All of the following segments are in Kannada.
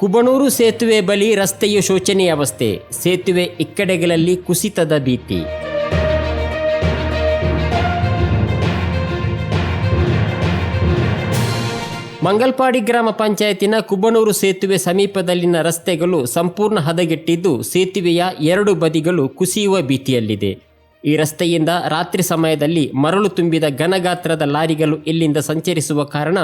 ಕುಬಣೂರು ಸೇತುವೆ ಬಳಿ ರಸ್ತೆಯು ಶೋಚನೀಯ ಅವಸ್ಥೆ. ಸೇತುವೆ ಇಕ್ಕಡೆಗಳಲ್ಲಿ ಕುಸಿತದ ಭೀತಿ. ಮಂಗಲ್ಪಾಡಿ ಗ್ರಾಮ ಪಂಚಾಯತಿನ ಕುಬಣೂರು ಸೇತುವೆ ಸಮೀಪದಲ್ಲಿನ ರಸ್ತೆಗಳು ಸಂಪೂರ್ಣ ಹದಗೆಟ್ಟಿದ್ದು, ಸೇತುವೆಯ ಎರಡು ಬದಿಗಳು ಕುಸಿಯುವ ಭೀತಿಯಲ್ಲಿದೆ. ಈ ರಸ್ತೆಯಿಂದ ರಾತ್ರಿ ಸಮಯದಲ್ಲಿ ಮರಳು ತುಂಬಿದ ಘನಗಾತ್ರದ ಲಾರಿಗಳು ಇಲ್ಲಿಂದ ಸಂಚರಿಸುವ ಕಾರಣ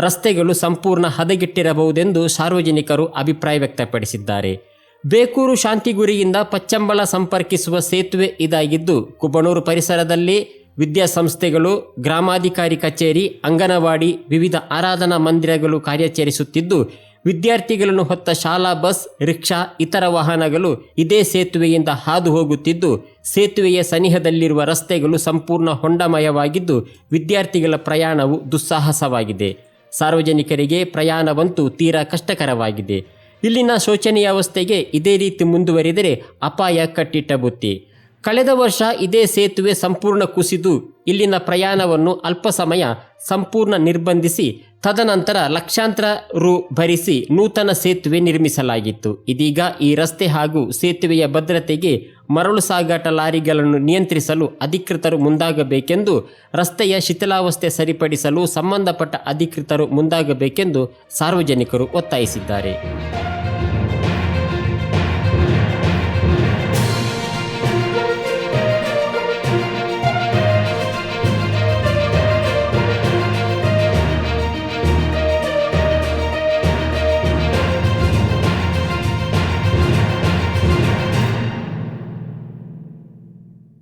ರಸ್ತೆಗಳು ಸಂಪೂರ್ಣ ಹದಗೆಟ್ಟಿರಬಹುದೆಂದು ಸಾರ್ವಜನಿಕರು ಅಭಿಪ್ರಾಯ ವ್ಯಕ್ತಪಡಿಸಿದ್ದಾರೆ. ಬೇಕೂರು ಶಾಂತಿಗುರಿಯಿಂದ ಪಚ್ಚಂಬಳ ಸಂಪರ್ಕಿಸುವ ಸೇತುವೆ ಇದಾಗಿದ್ದು, ಕುಬಣೂರು ಪರಿಸರದಲ್ಲಿ ವಿದ್ಯಾಸಂಸ್ಥೆಗಳು, ಗ್ರಾಮಾಧಿಕಾರಿ ಕಚೇರಿ, ಅಂಗನವಾಡಿ, ವಿವಿಧ ಆರಾಧನಾ ಮಂದಿರಗಳು ಕಾರ್ಯಾಚರಿಸುತ್ತಿದ್ದು, ವಿದ್ಯಾರ್ಥಿಗಳನ್ನು ಹೊತ್ತ ಶಾಲಾ ಬಸ್, ರಿಕ್ಷಾ, ಇತರ ವಾಹನಗಳು ಇದೇ ಸೇತುವೆಯಿಂದ ಹಾದು ಹೋಗುತ್ತಿದ್ದು, ಸೇತುವೆಯ ಸನಿಹದಲ್ಲಿರುವ ರಸ್ತೆಗಳು ಸಂಪೂರ್ಣ ಹೊಂಡಮಯವಾಗಿದ್ದು, ವಿದ್ಯಾರ್ಥಿಗಳ ಪ್ರಯಾಣವು ದುಸ್ಸಾಹಸವಾಗಿದೆ. ಸಾರ್ವಜನಿಕರಿಗೆ ಪ್ರಯಾಣವಂತೂ ತೀರಾ ಕಷ್ಟಕರವಾಗಿದೆ. ಇಲ್ಲಿನ ಶೋಚನೀಯ ಅವಸ್ಥೆಗೆ ಇದೇ ರೀತಿ ಮುಂದುವರಿದರೆ ಅಪಾಯ ಕಟ್ಟಿಟ್ಟ ಬುತ್ತಿ. ಕಳೆದ ವರ್ಷ ಇದೇ ಸೇತುವೆ ಸಂಪೂರ್ಣ ಕುಸಿದು ಇಲ್ಲಿನ ಪ್ರಯಾಣವನ್ನು ಅಲ್ಪ ಸಮಯ ಸಂಪೂರ್ಣ ನಿರ್ಬಂಧಿಸಿ ತದನಂತರ ಲಕ್ಷಾಂತರ ರು ಭರಿಸಿ ನೂತನ ಸೇತುವೆ ನಿರ್ಮಿಸಲಾಗಿತ್ತು. ಇದೀಗ ಈ ರಸ್ತೆ ಹಾಗೂ ಸೇತುವೆಯ ಭದ್ರತೆಗೆ ಮರಳು ಸಾಗಾಟ ಲಾರಿಗಳನ್ನು ನಿಯಂತ್ರಿಸಲು ಅಧಿಕೃತರು ಮುಂದಾಗಬೇಕೆಂದು ರಸ್ತೆಯ ಶಿಥಿಲಾವಸ್ಥೆ ಸರಿಪಡಿಸಲು ಸಂಬಂಧಪಟ್ಟ ಅಧಿಕೃತರು ಮುಂದಾಗಬೇಕೆಂದು ಸಾರ್ವಜನಿಕರು ಒತ್ತಾಯಿಸಿದ್ದಾರೆ.